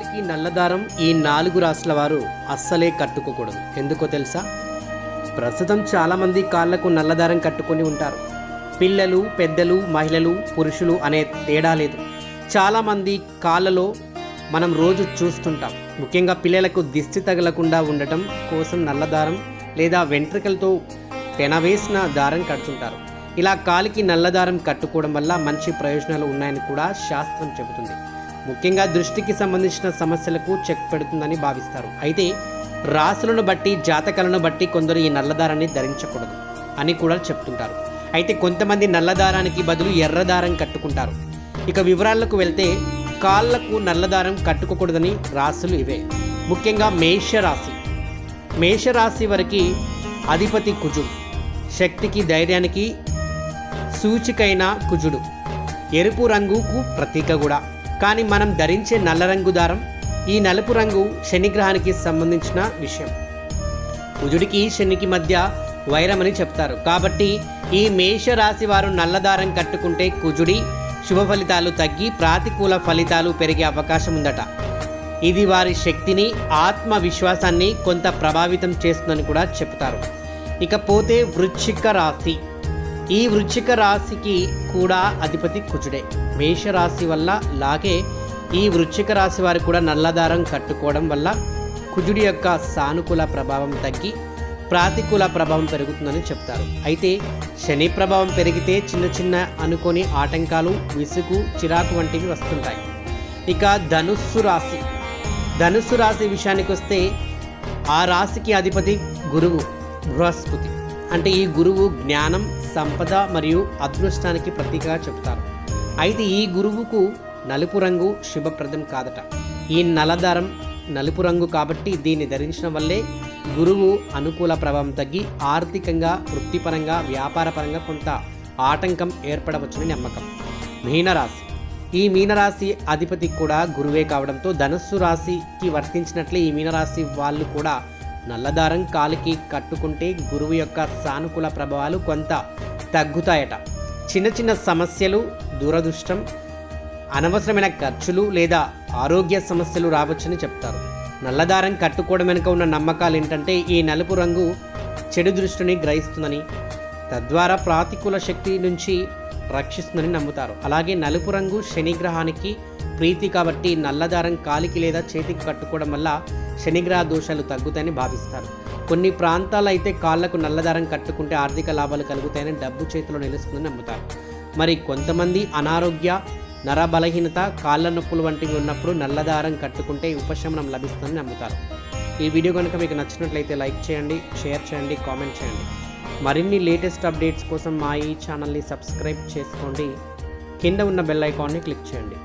కాలికి నల్లదారం ఈ నాలుగు రాసుల వారు అస్సలే కట్టుకోకూడదు. ఎందుకో తెలుసా? ప్రస్తుతం చాలామంది కాళ్ళకు నల్లదారం కట్టుకొని ఉంటారు. పిల్లలు పెద్దలు మహిళలు పురుషులు అనే తేడా లేదు. చాలామంది కాళ్ళలో మనం రోజు చూస్తుంటాం. ముఖ్యంగా పిల్లలకు దిష్టి తగలకుండా ఉండటం కోసం నల్లదారం లేదా వెంట్రుకలతో తెనవేసిన దారం కడుతుంటారు. ఇలా కాలికి నల్లదారం కట్టుకోవడం వల్ల మంచి ప్రయోజనాలు ఉన్నాయని కూడా శాస్త్రం చెబుతుంది. ముఖ్యంగా దృష్టికి సంబంధించిన సమస్యలకు చెక్ పెడుతుందని భావిస్తారు. అయితే రాసులను బట్టి జాతకాలను బట్టి కొందరు ఈ నల్లదారాన్ని ధరించకూడదు అని కూడా చెప్తుంటారు. అయితే కొంతమంది నల్లదారానికి బదులు ఎర్రదారం కట్టుకుంటారు. ఇక వివరాలకు వెళ్తే కాళ్ళకు నల్లదారం కట్టుకోకూడదని రాసులు ఇవే. ముఖ్యంగా మేషరాశి. మేషరాశి వరకు అధిపతి కుజుడు. శక్తికి ధైర్యానికి సూచికైన కుజుడు. ఎరుపు రంగుకు ప్రతీక కూడా. కానీ మనం ధరించే నల్ల రంగు దారం ఈ నలుపు రంగు శనిగ్రహానికి సంబంధించిన విషయం. కుజుడికి శనికి మధ్య వైరమని చెప్తారు. కాబట్టి ఈ మేష రాశి వారు నల్లదారం కట్టుకుంటే కుజుడి శుభ ఫలితాలు తగ్గి ప్రాతికూల ఫలితాలు పెరిగే అవకాశం ఉందట. ఇది వారి శక్తిని ఆత్మవిశ్వాసాన్ని కొంత ప్రభావితం చేస్తుందని కూడా చెప్తారు. ఇకపోతే వృశ్చిక రాశి. ఈ వృశ్చిక రాశికి కూడా అధిపతి కుజుడే. మేషరాశి వల్ల లాగే ఈ వృశ్చిక రాశి వారు కూడా నల్లదారం కట్టుకోవడం వల్ల కుజుడి యొక్క సానుకూల ప్రభావం తగ్గి ప్రాతికూల ప్రభావం పెరుగుతుందని చెప్తారు. అయితే శని ప్రభావం పెరిగితే చిన్న చిన్న అనుకోని ఆటంకాలు విసుగు చిరాకు వంటివి వస్తుంటాయి. ఇక ధనుస్సు రాశి. ధనుస్సు రాశి విషయానికి వస్తే ఆ రాశికి అధిపతి గురువు బృహస్పతి. అంటే ఈ గురువు జ్ఞానం సంపద మరియు అదృష్టానికి ప్రతీకగా చెప్తారు. అయితే ఈ గురువుకు నలుపు రంగు శుభప్రదం కాదట. ఈ నలదారం నలుపు రంగు కాబట్టి దీన్ని ధరించడం వల్లే గురువు అనుకూల ప్రభావం తగ్గి ఆర్థికంగా వృత్తిపరంగా వ్యాపారపరంగా కొంత ఆటంకం ఏర్పడవచ్చని నమ్మకం. మీనరాశి. ఈ మీనరాశి అధిపతి కూడా గురువే కావడంతో ధనస్సు రాశికి వర్తించినట్లే ఈ మీనరాశి వాళ్ళు కూడా నల్లదారం కాలికి కట్టుకుంటే గురువు యొక్క సానుకూల ప్రభావాలు కొంత తగ్గుతాయట. చిన్న చిన్న సమస్యలు దురదృష్టం అనవసరమైన ఖర్చులు లేదా ఆరోగ్య సమస్యలు రావచ్చని చెప్తారు. నల్లదారం కట్టుకోవడం వెనుక ఉన్న నమ్మకాలు ఏంటంటే ఈ నలుపు రంగు చెడు దృష్టిని గ్రహిస్తుందని తద్వారా ప్రాతికూల శక్తి నుంచి రక్షిస్తుందని నమ్ముతారు. అలాగే నలుపు రంగు శనిగ్రహానికి ప్రీతి కాబట్టి నల్లదారం కాలికి లేదా చేతికి కట్టుకోవడం వల్ల శనిగ్రహ దోషాలు తగ్గుతాయని భావిస్తారు. కొన్ని ప్రాంతాలు అయితే కాళ్ళకు నల్లదారం కట్టుకుంటే ఆర్థిక లాభాలు కలుగుతాయని డబ్బు చేతిలో నిలుస్తుందని నమ్ముతారు. మరి కొంతమంది అనారోగ్య నర బలహీనత కాళ్ళ నొప్పులు వంటివి ఉన్నప్పుడు నల్లదారం కట్టుకుంటే ఉపశమనం లభిస్తుందని నమ్ముతారు. ఈ వీడియో కనుక మీకు నచ్చినట్లయితే లైక్ చేయండి షేర్ చేయండి కామెంట్ చేయండి. మరిన్ని లేటెస్ట్ అప్డేట్స్ కోసం మా ఈ ఛానల్ని సబ్స్క్రైబ్ చేసుకోండి. కింద ఉన్న బెల్ ఐకాన్ని క్లిక్ చేయండి.